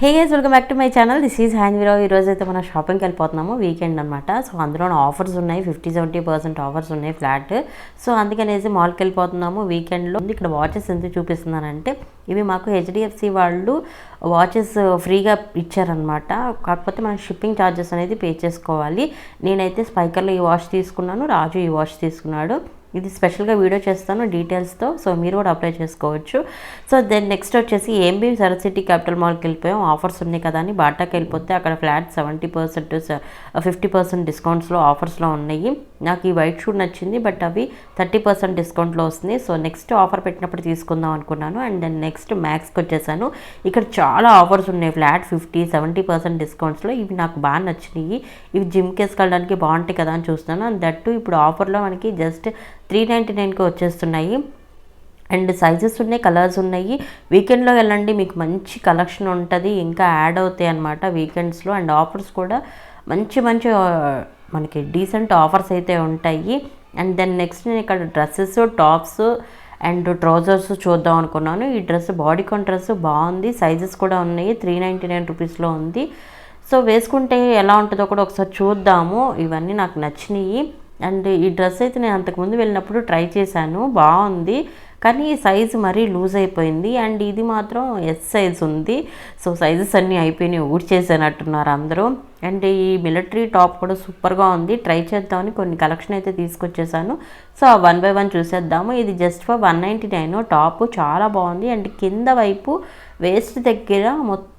Hey guys welcome back to my channel this is hand వీరో ఈ రోజు అయితే మనం షాపింగ్కి వెళ్ళిపోతున్నాము. వీకెండ్ అనమాట సో అందులో ఆఫర్స్ ఉన్నాయి. ఫిఫ్టీ సెవెంటీ పర్సెంట్ ఆఫర్స్ ఉన్నాయి ఫ్లాట్ సో అందుకనేసి మాల్కి వెళ్ళిపోతున్నాము వీకెండ్లో ఇక్కడ వాచెస్ ఎందుకు చూపిస్తున్నానంటే ఇవి మాకు హెచ్డిఎఫ్సి వాళ్ళు వాచెస్ ఫ్రీగా ఇచ్చారనమాట కాకపోతే మనం షిప్పింగ్ ఛార్జెస్ అనేది పే చేసుకోవాలి. నేనైతే స్పైకర్లో ఈ వాచ్ తీసుకున్నాను. రాజు ఈ వాచ్ తీసుకున్నాడు. ఇది స్పెషల్గా వీడియో చేస్తాను డీటెయిల్స్తో సో మీరు కూడా అప్లై చేసుకోవచ్చు. సో దెన్ నెక్స్ట్ వచ్చేసి ఏంబీ సరసిటీ క్యాపిటల్ మాల్కి వెళ్ళిపోయాం? ఆఫర్స్ ఉన్నాయి కదా అని బాటాకి వెళ్ళిపోతే అక్కడ flat seventy percent fifty percent డిస్కౌంట్స్లో ఆఫర్స్లో ఉన్నాయి. నాకు ఈ వైట్ షూట్ నచ్చింది బట్ అవి థర్టీ పర్సెంట్ డిస్కౌంట్లో వస్తుంది సో నెక్స్ట్ ఆఫర్ పెట్టినప్పుడు తీసుకుందాం అనుకున్నాను. అండ్ దెన్ నెక్స్ట్ మ్యాక్స్కి వచ్చేసాను. ఇక్కడ చాలా ఆఫర్స్ ఉన్నాయి ఫ్లాట్ ఫిఫ్టీ సెవెంటీ పర్సెంట్ డిస్కౌంట్స్లో. ఇవి నాకు బాగా నచ్చినాయి. ఇవి జిమ్కి వేసుకెళ్ళడానికి బాగుంటాయి కదా అని చూస్తున్నాను. అండ్ దట్టు ఇప్పుడు ఆఫర్లో మనకి జస్ట్ త్రీ నైంటీ నైన్కి వచ్చేస్తున్నాయి. అండ్ సైజెస్ ఉన్నాయి కలర్స్ ఉన్నాయి. వీకెండ్లో వెళ్ళండి మీకు మంచి కలెక్షన్ ఉంటుంది. ఇంకా యాడ్ అవుతాయి అన్నమాట వీకెండ్స్లో. అండ్ ఆఫర్స్ కూడా మంచి మంచి మనకి డీసెంట్ ఆఫర్స్ అయితే ఉంటాయి. అండ్ దెన్ నెక్స్ట్ నేను ఇక్కడ డ్రెస్సెస్ టాప్స్ అండ్ ట్రౌజర్స్ చూద్దాం అనుకున్నాను. ఈ డ్రెస్ బాడీకాన్ డ్రెస్ బాగుంది. సైజెస్ కూడా ఉన్నాయి. త్రీ నైంటీ నైన్ రూపీస్లో ఉంది. సో వేసుకుంటే ఎలా ఉంటుందో కూడా ఒకసారి చూద్దాము. ఇవన్నీ నాకు నచ్చినాయి. అండ్ ఈ డ్రెస్ అయితే నేను అంతకుముందు వెళ్ళినప్పుడు ట్రై చేశాను. బాగుంది. కానీ సైజు మరీ లూజ్ అయిపోయింది. అండ్ ఇది మాత్రం ఎస్ సైజ్ ఉంది. సో సైజెస్ అన్నీ అయిపోయినాయి. ఊడ్చేసానట్టున్నారు అందరూ. అండ్ ఈ మిలిటరీ టాప్ కూడా సూపర్గా ఉంది. ట్రై చేద్దామని కొన్ని కలెక్షన్ అయితే తీసుకొచ్చేసాను. సో వన్ బై వన్ చూసేద్దాము. ఇది just for one ninety nine top చాలా బాగుంది. అండ్ కింద వైపు వేస్ట్ దగ్గర మొత్తం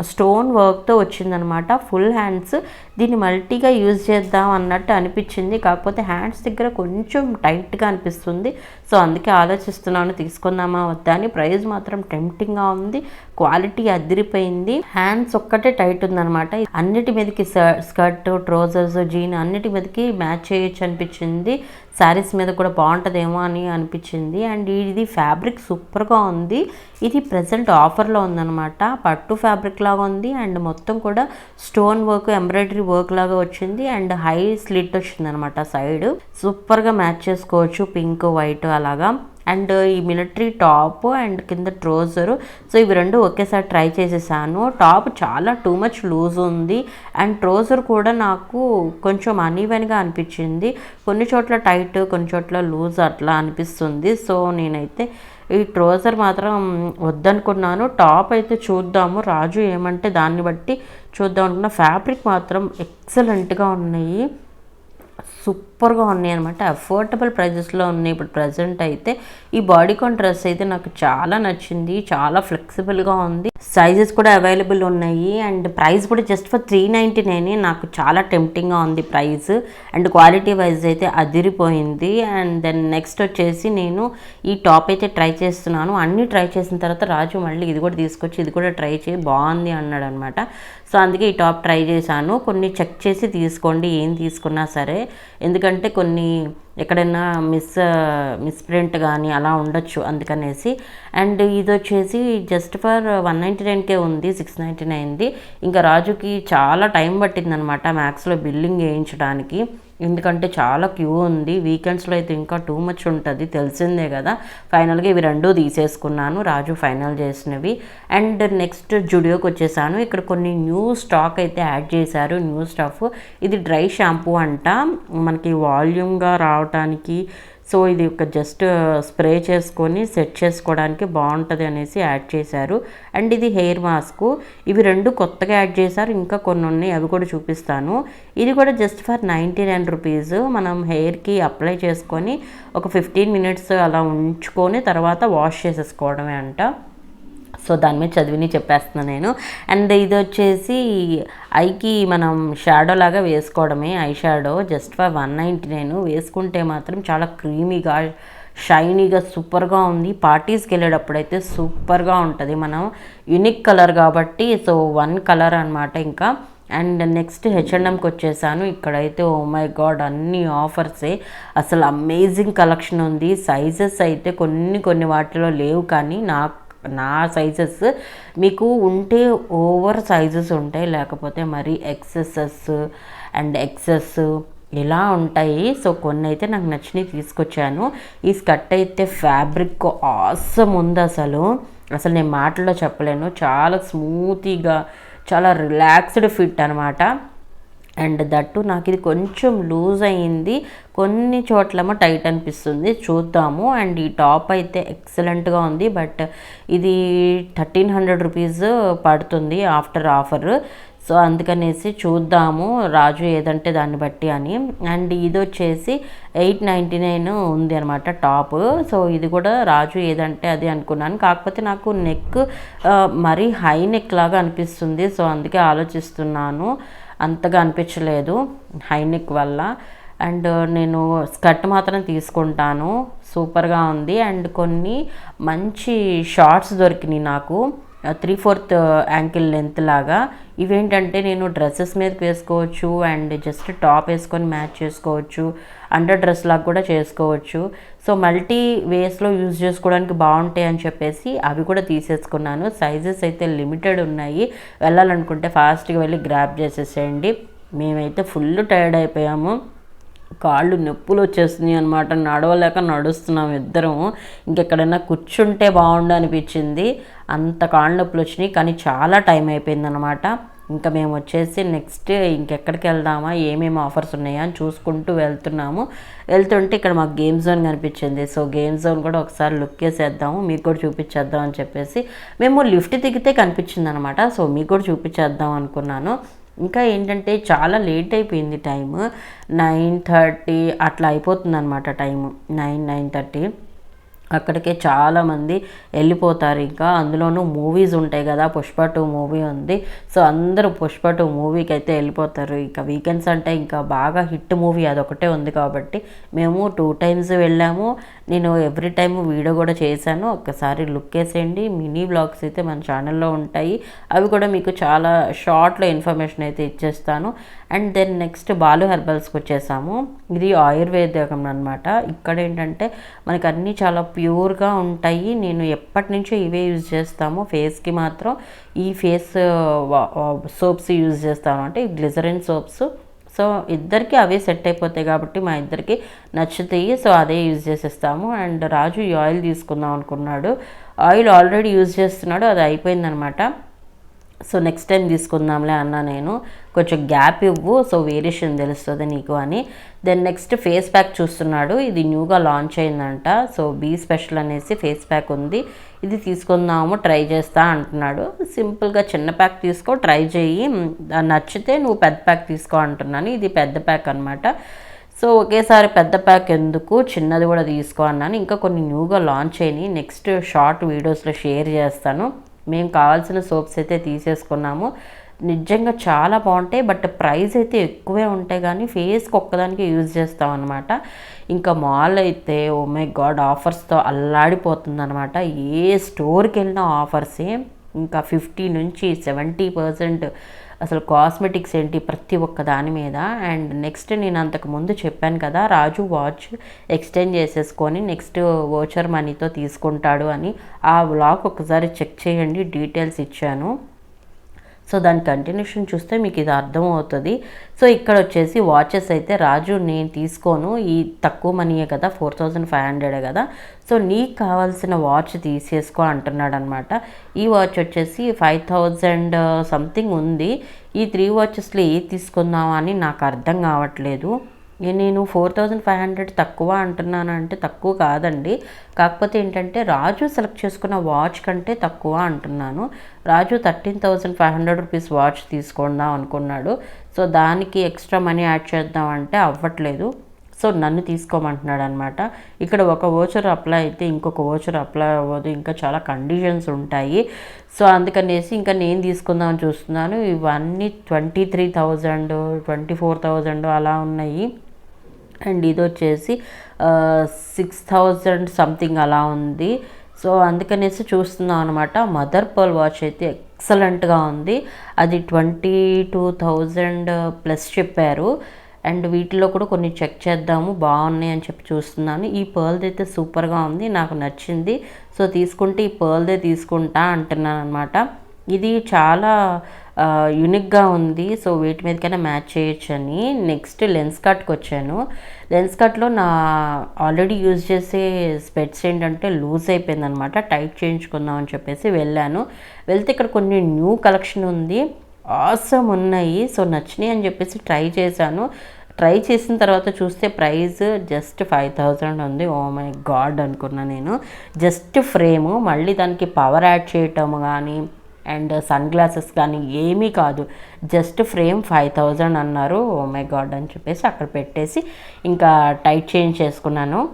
స్టోన్ వర్క్తో వచ్చిందనమాట. Full hands. దీన్ని మల్టీగా యూజ్ చేద్దాం అన్నట్టు అనిపించింది. కాకపోతే హ్యాండ్స్ దగ్గర కొంచెం టైట్గా అనిపిస్తుంది. సో అందుకే ఆలోచిస్తున్నాను తీసుకుందామా వద్దా అని. ప్రైస్ మాత్రం టెంప్టింగ్గా ఉంది. క్వాలిటీ అదిరిపోయింది. హ్యాండ్స్ ఒక్కటే టైట్ ఉందన్నమాట అన్నిటి మీదకి స్కర్ట్ ట్రౌజర్స్ జీన్ అన్నిటి మీదకి మ్యాచ్ చేయొచ్చు అనిపించింది. శారీస్ మీద కూడా బాగుంటుందేమో అని అనిపించింది. అండ్ ఇది ఫ్యాబ్రిక్ సూపర్గా ఉంది. ఇది ప్రజెంట్ ఆఫర్లో ఉందనమాట. పట్టు ఫ్యాబ్రిక్ లాగా ఉంది. అండ్ మొత్తం కూడా స్టోన్ వర్క్ ఎంబ్రాయిడరీ వర్క్ లాగా వచ్చింది. అండ్ హై స్లిట్ వచ్చింది అనమాట సైడ్ సూపర్గా మ్యాచ్ చేసుకోవచ్చు. పింక్ వైట్ అలాగా. అండ్ ఈ మిలిటరీ టాప్ అండ్ కింద ట్రోజరు సో ఇవి రెండు ఒకేసారి ట్రై చేసేసాను. టాప్ చాలా టూ మచ్ లూజ్ ఉంది. అండ్ ట్రోజర్ కూడా నాకు కొంచెం అనీవెన్గా అనిపించింది. కొన్ని చోట్ల టైట్ కొన్ని చోట్ల లూజ్ అట్లా అనిపిస్తుంది. సో నేనైతే ఈ ట్రోజర్ మాత్రం వద్దనుకున్నాను. టాప్ అయితే చూద్దాము. రాజు ఏమంటే దాన్ని బట్టి చూద్దాం అనుకున్న. ఫ్యాబ్రిక్ మాత్రం ఎక్సలెంట్గా ఉన్నాయి. సూపర్గా ఉన్నాయి అనమాట అఫోర్డబుల్ ప్రైజెస్లో ఉన్నాయి. ఇప్పుడు ప్రజెంట్ అయితే ఈ బాడీకాన్ డ్రెస్ అయితే నాకు చాలా నచ్చింది. చాలా ఫ్లెక్సిబుల్గా ఉంది. సైజెస్ కూడా అవైలబుల్ ఉన్నాయి. అండ్ ప్రైస్ కూడా just for three ninety nine నాకు చాలా టెంప్టింగ్గా ఉంది ప్రైస్. అండ్ క్వాలిటీ వైజ్ అయితే అదిరిపోయింది. అండ్ దెన్ నెక్స్ట్ వచ్చేసి నేను ఈ టాప్ అయితే ట్రై చేస్తున్నాను. అన్నీ ట్రై చేసిన తర్వాత రాజు మళ్ళీ ఇది కూడా తీసుకొచ్చి ఇది కూడా ట్రై చేయి బాగుంది అన్నాడు అనమాట సో అందుకే ఈ టాప్ ట్రై చేశాను. కొన్ని చెక్ చేసి తీసుకోండి. ఏం తీసుకున్నా సరే. ఎందుకంటే కొన్ని ఎక్కడైనా మిస్ మిస్ప్రింట్ కానీ అలా ఉండొచ్చు అందుకనేసి. అండ్ ఇది వచ్చేసి జస్ట్ ఫర్ వన్ నైంటీ నైన్కే ఉంది సిక్స్ నైంటీ నైన్ది ఇంకా రాజుకి చాలా టైం పట్టిందనమాట మ్యాథ్స్లో బిల్లింగ్ వేయించడానికి. ఎందుకంటే చాలా క్యూ ఉంది. వీకెండ్స్లో అయితే ఇంకా టూ మచ్ ఉంటుంది. తెలిసిందే కదా. ఫైనల్గా ఇవి రెండు తీసేసుకున్నాను. రాజు ఫైనల్ చేసినవి. అండ్ నెక్స్ట్ జుడియోకి వచ్చేసాను. ఇక్కడ కొన్ని న్యూ స్టాక్ అయితే యాడ్ చేశారు. న్యూ స్టాఫ్ ఇది డ్రై షాంపూ అంట. మనకి వాల్యూమ్గా రావటానికి సో ఇది ఒక జస్ట్ స్ప్రే చేసుకొని సెట్ చేసుకోవడానికి బాగుంటుంది అనేసి యాడ్ చేశారు. అండ్ ఇది హెయిర్ మాస్క్. ఇవి రెండు కొత్తగా యాడ్ చేశారు ఇంకా కొన్ని ఉన్నాయి అవి కూడా చూపిస్తాను. ఇది కూడా just for ninety nine rupees. మనం హెయిర్కి అప్లై చేసుకొని ఒక ఫిఫ్టీన్ మినిట్స్ అలా ఉంచుకొని తర్వాత వాష్ చేసేసుకోవడమే అంట. సో దాని మీద చదివిని చెప్పేస్తున్నాను నేను. అండ్ ఇది వచ్చేసి ఐకి మనం షాడో లాగా వేసుకోవడమే eye shadow. Just for one ninety nine వేసుకుంటే మాత్రం చాలా క్రీమీగా షైనీగా సూపర్గా ఉంది. పార్టీస్కి వెళ్ళేటప్పుడు అయితే సూపర్గా ఉంటుంది. మనం యునిక్ కలర్ కాబట్టి సో వన్ కలర్ అనమాట ఇంకా. అండ్ నెక్స్ట్ హెచ్ఎండ్ఎంకి వచ్చేసాను. ఇక్కడైతే ఓ మై గాడ్ అన్ని ఆఫర్సే. అసలు అమేజింగ్ కలెక్షన్ ఉంది. సైజెస్ అయితే కొన్ని కొన్ని వాటిలో లేవు కానీ నాకు నా సైజెస్ మీకు ఉంటే ఓవర్ సైజెస్ ఉంటాయి లేకపోతే మరి ఎక్సెసెస్ అండ్ ఎక్సెస్ ఇలా ఉంటాయి. సో కొన్ని అయితే నాకు నచ్చినవి తీసుకొచ్చాను. ఈ స్కర్ట్ అయితే ఫ్యాబ్రిక్ ఆసం ఉంది అసలు. అసలు నేను మాటల్లో చెప్పలేను. చాలా స్మూతీగా చాలా రిలాక్స్డ్ ఫిట్ అనమాట అండ్ దట్టు నాకు ఇది కొంచెం లూజ్ అయ్యింది. కొన్ని చోట్లమో టైట్ అనిపిస్తుంది. చూద్దాము. అండ్ ఈ టాప్ అయితే ఎక్సలెంట్గా ఉంది. బట్ ఇది థర్టీన్ హండ్రెడ్ రూపీస్ పడుతుంది ఆఫ్టర్ ఆఫర్. సో అందుకనేసి చూద్దాము రాజు ఏదంటే దాన్ని బట్టి అని. అండ్ ఇది వచ్చేసి ఎయిట్ నైంటీ నైన్ ఉంది అనమాట టాప్. సో ఇది కూడా రాజు ఏదంటే అది అనుకున్నాను. కాకపోతే నాకు నెక్ మరీ హై నెక్ లాగా అనిపిస్తుంది. సో అందుకే ఆలోచిస్తున్నాను. అంతగా అనిపించలేదు హైనిక్ వల్ల. అండ్ నేను స్కర్ట్ మాత్రం తీసుకుంటాను. సూపర్గా ఉంది. అండ్ కొన్ని మంచి షార్ట్స్ దొరికినాయి నాకు. త్రీ ఫోర్త్ యాంకిల్ లెంత్ లాగా. ఇవేంటంటే నేను డ్రెస్సెస్ మీదకి వేసుకోవచ్చు అండ్ జస్ట్ టాప్ వేసుకొని మ్యాచ్ చేసుకోవచ్చు. అండర్ డ్రెస్ లాగా కూడా చేసుకోవచ్చు. సో మల్టీ వేస్లో యూజ్ చేసుకోవడానికి బాగుంటాయి అని చెప్పేసి అవి కూడా తీసేసుకున్నాను. సైజెస్ అయితే లిమిటెడ్ ఉన్నాయి. వెళ్ళాలనుకుంటే ఫాస్ట్గా వెళ్ళి గ్రాప్ చేసేసేయండి. మేమైతే ఫుల్ టైర్డ్ అయిపోయాము. కాళ్ళు నొప్పులు వచ్చేస్తున్నాయి అనమాట నడవలేక నడుస్తున్నాం ఇద్దరం. ఇంకెక్కడైనా కూర్చుంటే బాగుండు అనిపించింది. అంత కాళ్ళు నొప్పులు వచ్చినాయి కానీ చాలా టైం అయిపోయింది అనమాట ఇంకా మేము వచ్చేసి నెక్స్ట్ ఇంకెక్కడికి వెళ్దామా? ఏమేమి ఆఫర్స్ ఉన్నాయా? అని చూసుకుంటూ వెళ్తున్నాము. వెళ్తుంటే ఇక్కడ మాకు గేమ్ జోన్ కనిపించింది. సో గేమ్ జోన్ కూడా ఒకసారి లుక్ వేసేద్దాము మీకు కూడా చూపించేద్దాం అని చెప్పేసి మేము లిఫ్ట్ దిగితే కనిపించింది అనమాట సో మీకు కూడా చూపించేద్దాం అనుకున్నాను. ఇంకా ఏంటంటే చాలా లేట్ అయిపోయింది టైం నైన్ థర్టీ అట్లా అయిపోతుంది అనమాట టైము. Nine nine thirty. అక్కడికే చాలామంది వెళ్ళిపోతారు. ఇంకా అందులోనూ మూవీస్ ఉంటాయి కదా పుష్ప టూ మూవీ ఉంది. సో అందరూ పుష్ప టూ మూవీకి అయితే వెళ్ళిపోతారు. ఇంకా వీకెండ్స్ అంటే ఇంకా బాగా హిట్ మూవీ అదొకటే ఉంది కాబట్టి మేము టూ టైమ్స్ వెళ్ళాము. నేను ఎవ్రీ టైం వీడియో కూడా చేశాను. ఒక్కసారి లుక్ వేసేయండి. మినీ బ్లాగ్స్ అయితే మన ఛానల్లో ఉంటాయి. అవి కూడా మీకు చాలా షార్ట్లో ఇన్ఫర్మేషన్ అయితే ఇచ్చేస్తాను. అండ్ దెన్ నెక్స్ట్ బాలు హెర్బల్స్కి వచ్చేసాము. ఇది ఆయుర్వేదకం అనమాట ఇక్కడ ఏంటంటే మనకు అన్నీ చాలా ప్యూర్గా ఉంటాయి. నేను ఎప్పటి నుంచో ఇవే యూజ్ చేస్తాము. ఫేస్కి మాత్రం ఈ ఫేస్ సోప్స్ యూజ్ చేస్తాను. అంటే గ్లిజరిన్ సోప్స్ సో ఇద్దరికి అవే సెట్ అయిపోతాయి కాబట్టి మా ఇద్దరికి నచ్చుతాయి సో అదే యూజ్ చేసేస్తాము. అండ్ రాజు ఈ ఆయిల్ తీసుకుందాం అనుకున్నాడు. ఆయిల్ ఆల్రెడీ యూజ్ చేస్తున్నాడు. అది అయిపోయిందనమాట. సో నెక్స్ట్ టైం తీసుకుందాంలే అన్నా నేను. కొంచెం గ్యాప్ ఇవ్వు. సో వేరియేషన్ తెలుస్తుంది నీకు అని. దెన్ నెక్స్ట్ ఫేస్ ప్యాక్ చూస్తున్నాడు. ఇది న్యూగా లాంచ్ అయిందంట. సో బీ స్పెషల్ అనేసి ఫేస్ ప్యాక్ ఉంది. ఇది తీసుకుందాము ట్రై చేస్తా అంటున్నాడు. సింపుల్గా చిన్న ప్యాక్ తీసుకో ట్రై చేయి. నచ్చితే నువ్వు పెద్ద ప్యాక్ తీసుకో అంటున్నాను. ఇది పెద్ద ప్యాక్ అనమాట సో ఒకేసారి పెద్ద ప్యాక్ ఎందుకు చిన్నది కూడా తీసుకో అన్నాను. ఇంకా కొన్ని న్యూగా లాంచ్ అయినాయి. నెక్స్ట్ షార్ట్ వీడియోస్లో షేర్ చేస్తాను. మేము కావాల్సిన సోప్స్ అయితే తీసేసుకున్నాము. నిజంగా చాలా బాగుంటాయి బట్ ప్రైస్ అయితే ఎక్కువే ఉంటాయి కానీ ఫేస్కి ఒక్కదానికి యూజ్ చేస్తాం అనమాట ఇంకా మాల్ అయితే ఓ మై గాడ్ ఆఫర్స్తో అల్లాడిపోతుందనమాట ఏ స్టోర్కి వెళ్ళినా ఆఫర్సే. ఇంకా ఫిఫ్టీ నుంచి సెవెంటీ పర్సెంట్ అసలు కాస్మెటిక్స్ ఏంటి ప్రతి ఒక్క దాని మీద. అండ్ నెక్స్ట్ నేను అంతకు ముందు చెప్పాను కదా రాజు వాచ్ ఎక్స్టెండ్ చేసేసుకొని నెక్స్ట్ ఓచర్ మనీతో తీసుకుంటాడు అని. ఆ బ్లాగ్ ఒకసారి చెక్ చేయండి డీటెయిల్స్ ఇచ్చాను. సో దాని కంటిన్యూషన్ చూస్తే మీకు ఇది అర్థమవుతుంది. సో ఇక్కడ వచ్చేసి వాచెస్ అయితే రాజు నేను తీసుకోను. ఈ తక్కువ మనీయే కదా ఫోర్ థౌజండ్ ఫైవ్ హండ్రెడే కదా. సో నీకు కావాల్సిన వాచ్ తీసేసుకో అంటున్నాడు అనమాట ఈ వాచ్ వచ్చేసి ఫైవ్ థౌజండ్ సంథింగ్ ఉంది. ఈ త్రీ వాచెస్లో ఏది తీసుకుందామని అని నాకు అర్థం కావట్లేదు. నేను ఫోర్ థౌజండ్ ఫైవ్ హండ్రెడ్ తక్కువ అంటున్నాను అంటే తక్కువ కాదండి. కాకపోతే ఏంటంటే రాజు సెలెక్ట్ చేసుకున్న వాచ్ కంటే తక్కువ అంటున్నాను. Raju thirteen thousand five hundred rupees watch తీసుకుందాం అనుకున్నాడు. సో దానికి ఎక్స్ట్రా మనీ యాడ్ చేద్దాం అంటే అవ్వట్లేదు. సో నన్ను తీసుకోమంటున్నాడు అనమాట ఇక్కడ ఒక ఓచర్ అప్లై అయితే ఇంకొక ఓచర్ అప్లై అవ్వదు. ఇంకా చాలా కండిషన్స్ ఉంటాయి. సో అందుకనేసి ఇంకా నేను తీసుకుందామని చూస్తున్నాను. ఇవన్నీ twenty three thousand twenty four thousand అలా ఉన్నాయి. అండ్ ఇది వచ్చేసి సిక్స్ థౌజండ్ సంథింగ్ అలా ఉంది. సో అందుకనేసి చూస్తున్నాం అనమాట మదర్ పర్ల్ వాచ్ అయితే ఎక్సలెంట్గా ఉంది. అది ట్వంటీ టూ థౌజండ్ ప్లస్ చెప్పారు. అండ్ వీటిలో కూడా కొన్ని చెక్ చేద్దాము బాగున్నాయి అని చెప్పి చూస్తున్నాను. ఈ పర్ల్ది అయితే సూపర్గా ఉంది నాకు నచ్చింది. సో తీసుకుంటే ఈ పర్ల్దే తీసుకుంటా అంటున్నాను అనమాట ఇది చాలా యూనిక్గా ఉంది. సో వీటి మీదకైనా మ్యాచ్ చేయొచ్చని. నెక్స్ట్ లెన్స్ కట్కి వచ్చాను లెన్స్ కట్లో నా ఆల్రెడీ యూజ్ చేసే స్పెట్స్ ఏంటంటే లూజ్ అయిపోయింది అనమాట టైట్ చేయించుకుందాం అని చెప్పేసి వెళ్ళాను. వెళ్తే ఇక్కడ కొన్ని న్యూ కలెక్షన్ ఉంది. ఆసమ్ ఉన్నాయి. సో నచ్చినాయి అని చెప్పేసి ట్రై చేశాను. ట్రై చేసిన తర్వాత చూస్తే ప్రైస్ జస్ట్ ఫైవ్ థౌజండ్ ఉంది. ఓ మై గాడ్ అనుకున్నా నేను. Just frame. మళ్ళీ దానికి పవర్ యాడ్ చేయటం కానీ అండ్ సన్ గ్లాసెస్ కానీ ఏమీ కాదు. జస్ట్ ఫ్రేమ్ ఫైవ్ థౌజండ్ అన్నారు. మై గాడ్ అని చెప్పేసి అక్కడ పెట్టేసి ఇంకా టైట్ చేంజ్ చేసుకున్నాను.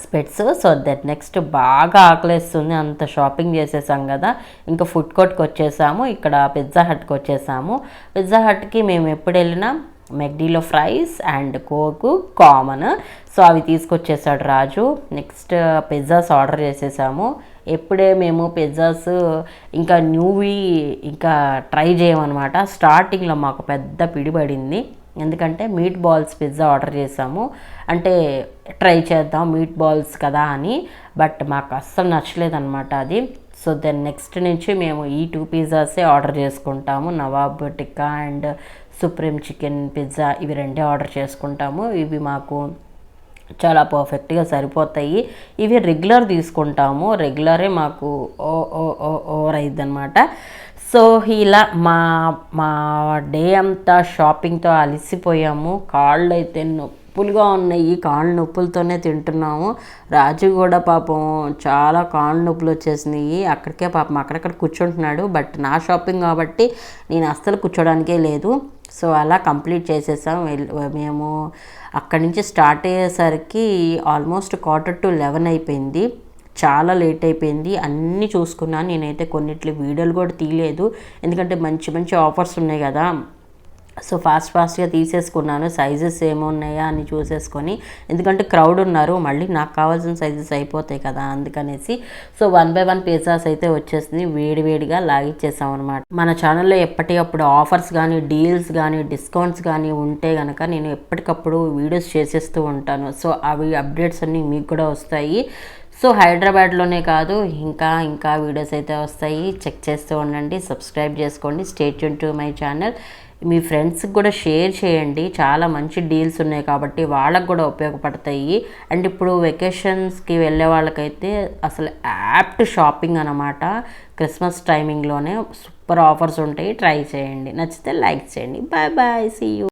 స్పెట్స్. సో దట్ నెక్స్ట్ బాగా ఆకలేస్తుంది. అంత షాపింగ్ చేసేసాం కదా. ఇంకా ఫుడ్ కోర్ట్కి వచ్చేసాము. ఇక్కడ పిజ్జా హట్కి వచ్చేసాము. పిజ్జా హట్కి మేము ఎప్పుడు వెళ్ళినా మెగ్డీలో fries and coke common. So అవి తీసుకొచ్చేసాడు రాజు. నెక్స్ట్ పిజ్జాస్ ఆర్డర్ చేసేసాము. ఎప్పుడే మేము పిజ్జాస్ ఇంకా న్యూవి ఇంకా ట్రై చేయమన్నమాట. స్టార్టింగ్లో మాకు పెద్ద పిడిపడింది. ఎందుకంటే మీట్ బాల్స్ పిజ్జా ఆర్డర్ చేసాము. అంటే ట్రై చేద్దాం మీట్ బాల్స్ కదా అని. బట్ మాకు అస్సలు నచ్చలేదన్నమాట అది. సో దెన్ నెక్స్ట్ నుంచి మేము ఈ టూ పిజ్జాసే ఆర్డర్ చేసుకుంటాము. Nawab tikka and supreme chicken pizza ఇవి రెండే ఆర్డర్ చేసుకుంటాము. ఇవి మాకు చాలా పర్ఫెక్ట్గా సరిపోతాయి. ఇవి రెగ్యులర్ తీసుకుంటాము. రెగ్యులరే మాకు ఓ ఓ ఓ ఓవర్ అయింది అనమాట సో ఇలా మా మా డే అంతా షాపింగ్తో అలసిపోయాము. కాళ్ళు అయితే నొప్పులుగా ఉన్నాయి. కాళ్ళు నొప్పులతోనే తింటున్నాము. రాజు కూడా పాపం చాలా కాళ్ళు నొప్పులు వచ్చేసినాయి. అక్కడికే పాపం అక్కడక్కడ కూర్చుంటున్నాడు. బట్ నా షాపింగ్ కాబట్టి నేను అస్సలు కూర్చోడానికే లేదు. సో అలా కంప్లీట్ చేసేసాం. మేము అక్కడి నుంచి స్టార్ట్ అయ్యేసరికి ఆల్మోస్ట్ క్వార్టర్ టు లెవెన్ అయిపోయింది. చాలా లేట్ అయిపోయింది. అన్నీ చూసుకున్నాను. నేనైతే కొన్నిట్లు వీడియోలు కూడా తీయలేదు. ఎందుకంటే మంచి మంచి ఆఫర్స్ ఉన్నాయి కదా. సో ఫాస్ట్ ఫాస్ట్గా తీసేసుకున్నాను. సైజెస్ ఏమున్నాయా అని చూసేసుకొని ఎందుకంటే క్రౌడ్ ఉన్నారు మళ్ళీ నాకు కావాల్సిన సైజెస్ అయిపోతాయి కదా అందుకనేసి. So one by one pizzas అయితే వచ్చేసింది. వేడి వేడిగా లాగిచ్చేసాం అనమాట మన ఛానల్లో ఎప్పటికప్పుడు ఆఫర్స్ కానీ డీల్స్ కానీ డిస్కౌంట్స్ కానీ ఉంటే కనుక నేను ఎప్పటికప్పుడు వీడియోస్ చేసేస్తూ ఉంటాను. సో అవి అప్డేట్స్ అన్నీ మీకు కూడా వస్తాయి. సో హైదరాబాద్లోనే కాదు ఇంకా ఇంకా వీడియోస్ అయితే వస్తాయి. చెక్ చేస్తూ ఉండండి సబ్స్క్రైబ్ చేసుకోండి. స్టేట్ టు మై ఛానల్ మీ ఫ్రెండ్స్కి కూడా షేర్ చేయండి. చాలా మంచి డీల్స్ ఉన్నాయి కాబట్టి వాళ్ళకు కూడా ఉపయోగపడతాయి. అండ్ ఇప్పుడు వెకేషన్స్కి వెళ్ళే వాళ్ళకైతే అసలు యాప్ట్ షాపింగ్ అనమాట క్రిస్మస్ టైమింగ్లోనే సూపర్ ఆఫర్స్ ఉంటాయి. ట్రై చేయండి. నచ్చితే లైక్ చేయండి. Bye bye see you